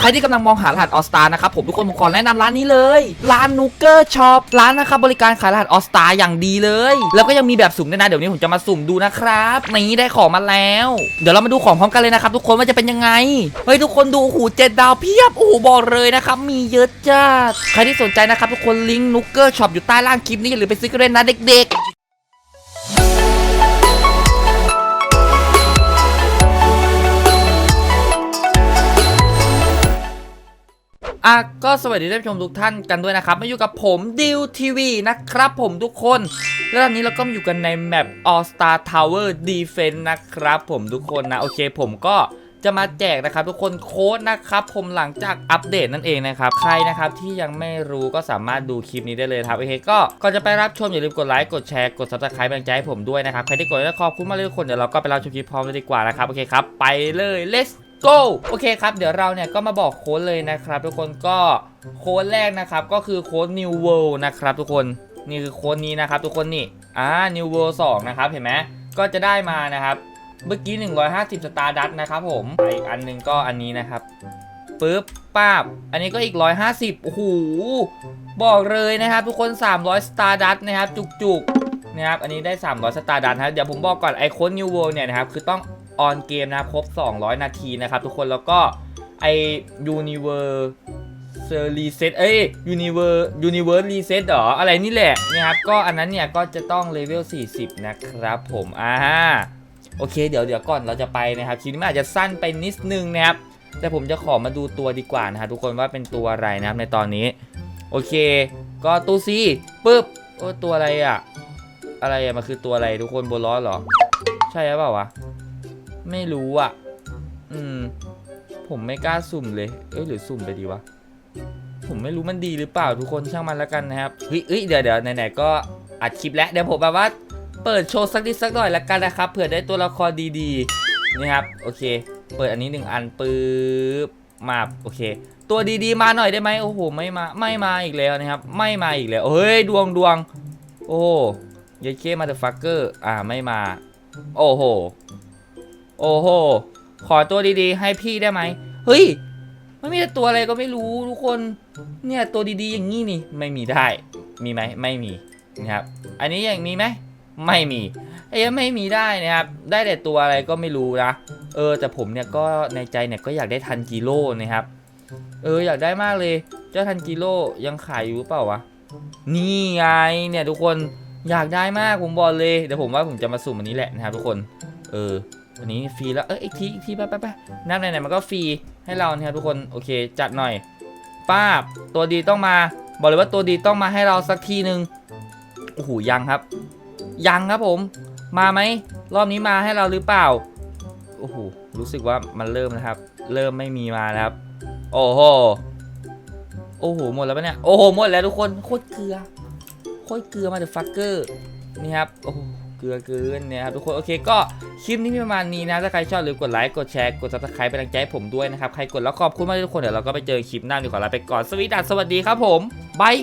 ใครที่กำลังมองหารหัสออสตานะครับผมทุกคนผมขอแนะนำร้านนี้เลย ร้านนูเกอร์ช็อปร้านนะครับบริการขายรหัสออสตาอย่างดีเลย แล้วก็ยังมีแบบสุ่มด้วยนะเดี๋ยวนี้ผมจะมาสุ่มดูนะครับนี่ได้ของมาแล้ว เดี๋ยวเรามาดูของพร้อมกันเลยนะครับทุกคนว่าจะเป็นยังไงเฮ้ยทุกคนดูโอ้โหเจ็ดดาวเพียบโอ้โหบอกเลยนะครับมีเยอะจัดใครที่สนใจนะครับทุกคนลิงก์นูเกอร์ช็อปอยู่ใต้ล่างคลิปนี้อย่าลืมไปซื้อกันเลยนะเด็กๆ อะก็สวัสดีท่านผู้ชมทุกท่านกันด้วยนะครับ มาอยู่กับผมดิวทีวีนะครับผมทุกคน แล้วตอนนี้เราก็มาอยู่กันในแมป All Star Tower Defense นะครับผมทุกคนนะ โอเคผมก็จะมาแจกนะครับทุกคนโค้ดนะครับผมหลังจากอัปเดตนั่นเองนะครับใครนะครับที่ยังไม่รู้ก็สามารถดูคลิปนี้ได้เลยครับโอเคก็ก่อนจะไปรับชมอย่าลืมกดไลค์กดแชร์กด subscribe เป็นกำลังใจให้ผมด้วยนะครับใครที่กดแล้วขอบคุณมากเลยทุกคนเดี๋ยวเราก็ไปรับชมคลิปพร้อมเลยดีกว่านะครับโอเคครับไปเลย let's go โอเคครับ เดี๋ยวเราเนี่ยก็มาบอกโค้ดเลยนะครับ ทุกคนก็โค้ดแรกนะครับ ก็คือโค้ด new world นะครับ ทุกคนนี่คือโค้ดนี้นะครับ ทุกคนนี่อ่า new world 2นะครับเห็นไหมก็จะได้มานะครับ เมื่อกี้ 150 สตาร์ดัตนะครับผมอีกอันหนึงก็อันนี้นะครับปึ๊บป้าบ อันนี้ก็อีก 150 โอ้โห บอกเลยนะครับ ทุกคน 300 สตาร์ดัตนะครับ จุกๆ นะครับ อันนี้ได้ 300 สตาร์ดัตครับ เดี๋ยวผมบอกก่อนไอโค้ด New World เนี่ยนะครับ คือต้อง ออนเกมนะครับครบ 200 นาทีนะครับทุกคนแล้วก็ไอ Universe Reset เซตเอ้ย Universe Universe Reset เหรอ อะไรนี่แหละนะครับก็อันนั้นเนี่ยก็จะต้องเลเวล 40 นะครับผมอ่าโอเค เดี๋ยวเดี๋ยวก่อนเราจะไปนะครับคลิปนี้อาจจะสั้นไปนิดนึงนะครับ แต่ผมจะขอมาดูตัวดีกว่านะครับทุกคนว่าเป็นตัวอะไรนะครับในตอนนี้ โอเค ก็ตู้ซีปึ๊บโอ้ตัวอะไรอะอะไรอะมันคือตัวอะไรทุกคนบนล้อเหรอ ใช่หรือเปล่าวะ ไม่รู้อะอืม ผมไม่กล้าสุ่มเลย เอ้ยหรือสุ่มไปดีวะ ผมไม่รู้มันดีหรือเปล่าทุกคนช่างมันแล้วกันนะครับ เฮ้ยเดี๋ยวเดี๋ยวไหนๆก็อัดคลิปแล้วเดี๋ยวผมแบบว่าเปิดโชว์สักนิดสักหน่อยละกันนะครับเผื่อได้ตัวละครดีๆนี่ครับโอเค เปิดอันนี้หนึ่งอันปึ๊บมาโอเค ตัวดีๆมาหน่อยได้ไหมโอ้โหไม่มาไม่มาอีกแล้วนะครับ ไม่มาอีกแล้วเฮ้ยดวงดวงโอ้ยายเคมาเดอะฟักเกอร์อ่าไม่มา โอ้โห โอ้โห ขอตัวดีๆ ให้พี่ได้ไหม เฮ้ย ไม่มีแต่ตัวอะไรก็ไม่รู้ทุกคน เนี่ยตัวดีๆอย่างนี้นี่ ไม่มีได้ มีไหม ไม่มีนะครับ อันนี้อยังมีไหม ไม่มีไอ้ยังไม่มีได้นะครับ ได้แต่ตัวอะไรก็ไม่รู้นะ เออ แต่ผมเนี่ยก็ในใจเนี่ยก็อยากได้ทันกิโลนะครับ เออ อยากได้มากเลย เจ้าทันกิโลยังขายอยู่หรือเปล่าวะ นี่ไง เนี่ยทุกคนอยากได้มากผมบอกเลย เดี๋ยวผมว่าผมจะมาสุ่มอันนี้แหละนะครับทุกคน เออ วันนี้ฟรีแล้ว เอออีกทีอีกทีไปไปไปน้ำไหนๆมันก็ฟรีให้เรานะครับทุกคน โอเค จัดหน่อย ป้าบ ตัวดีต้องมา บอกเลยว่าตัวดีต้องมาให้เราสักทีหนึ่งโอ้โห ยังครับ ยังครับผม มาไหม รอบนี้มาให้เราหรือเปล่า โอ้โห รู้สึกว่ามันเริ่มนะครับ เริ่มไม่มีมาแล้วครับ โอ้โห โอ้โห หมดแล้วปะเนี่ย โอ้โห หมดแล้วทุกคน โคตรเกลือ โคตรเกลือมาเดอะฟักเกอร์ นี่ครับ โอ้โห เกลือเกินเนี่ยครับทุกคนโอเคก็คลิปนี้มีประมาณนี้นะถ้าใครชอบหรือกดไลค์กดแชร์กดซับสไครป์เป็นกำลังใจให้ผมด้วยนะครับใครกดแล้วขอบคุณมากทุกคนเดี๋ยวเราก็ไปเจอคลิปหน้าดีกว่าลาไปก่อนสวีดัสสวัสดีครับผมบาย